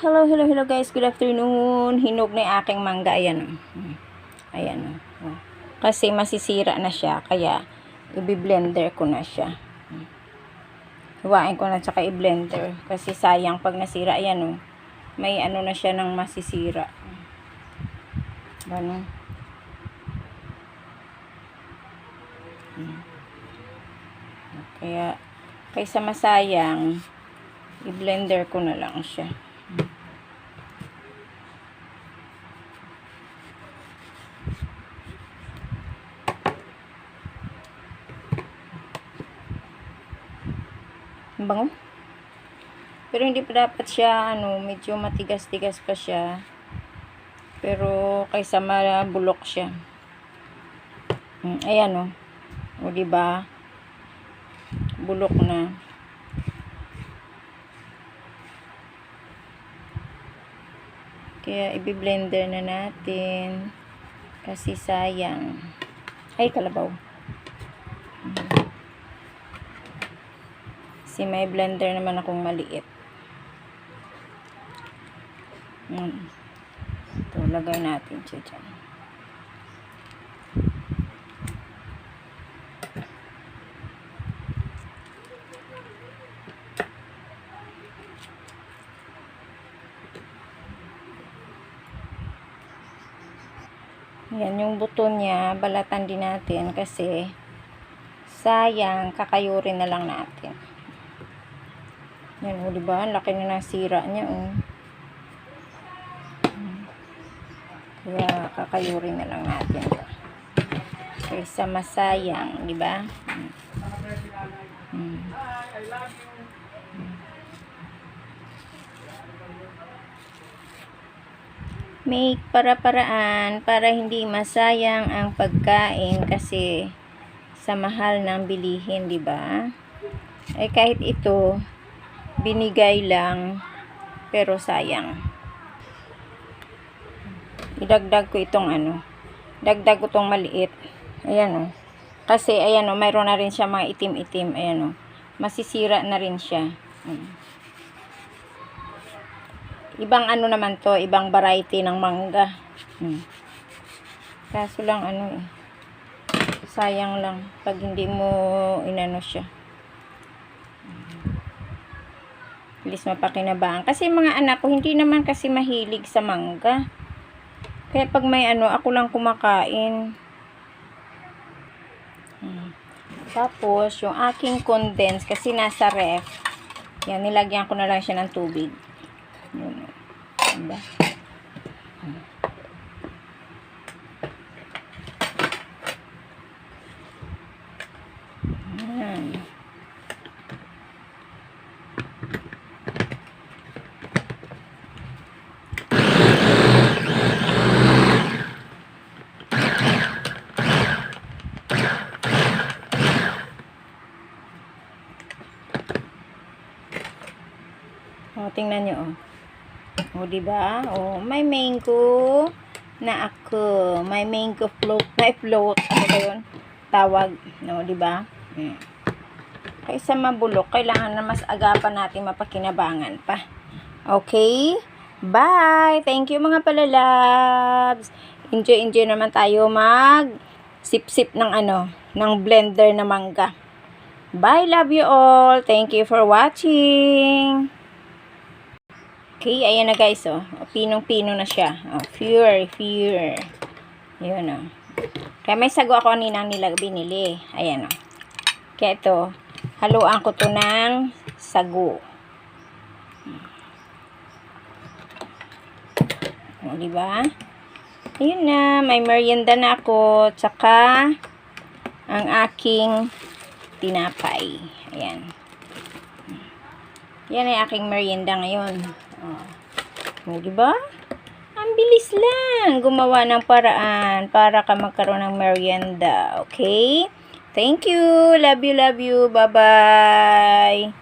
hello, hello, hello guys. Good afternoon. Hinog na yung aking mangga. Ayan. oh. Ayan. oh. Kasi masisira na siya. Kaya, i-blender ko na siya. Hiwain ko na tsaka i-blender. Kasi sayang pag nasira. Ayan oh. May ano na siya ng masisira. Ano? Kaya, kaysa masayang, i-blender ko na lang siya. Ang bango. Pero hindi pa dapat siya, ano, medyo matigas-tigas pa siya. Pero kaysa mabulok siya. Mm, ayan oh. O di ba? Bulok na. Kaya i-blender na natin. Kasi sayang. Ay, kalabaw. Kasi may blender naman akong maliit. Mm. Ito, lagay natin siya dyan. Yan, yung buto niya, balatan din natin kasi sayang, kakayurin na lang natin. Yan, o, diba? Ang laki na ng sira niya, oh. Kaya, kakayurin na lang natin. Kaysa masayang, di ba? Hmm. Make para-paraan para hindi masayang ang pagkain kasi sa mahal ng bilihin, di ba? Eh kahit ito, binigay lang pero sayang. Idagdag ko itong ano. Dagdag ko itong maliit. Ayan o. Kasi ayan o, mayroon na rin siya mga itim-itim. Ayan o. Masisira na rin siya. Ibang ano naman to, ibang variety ng mangga. Hmm. Kaso lang ano eh. Sayang lang pag hindi mo inano siya. Please mapakinabangan. Kasi mga anak ko hindi naman kasi mahilig sa mangga. Kaya pag may ano, ako lang kumakain. Hmm. Tapos, yung aking condense, kasi nasa ref, yan, nilagyan ko na lang siya ng tubig. Yun. Diba? Ayan. O, tingnan nyo, oh. O, diba? O, may mango na ako. May mango float. May float. Ano ba yun? Tawag. No, diba? Hmm. Kaysa mabulok, kailangan na mas agapan natin mapakinabangan pa. Okay? Bye! Thank you mga palalabs! Enjoy, enjoy naman tayo mag sip-sip ng ano, ng blender na mangga. Bye! Love you all! Thank you for watching! Okay, ayan na guys, oh. Pinong-pino na siya. Oh, pure, pure. Yun, oh. Kaya may sago ako kanina nila binili. Ayan, oh. Kaya ito, haluan ko to ng sago. O, di ba? Ayun na, may merienda na ako. Tsaka, ang aking tinapay. Ayan. Yan ay aking merienda ngayon. Oh. O, di ba? Ang bilis lang gumawa ng paraan para ka magkaroon ng merienda. Okay? Thank you. Love you, love you. Bye-bye.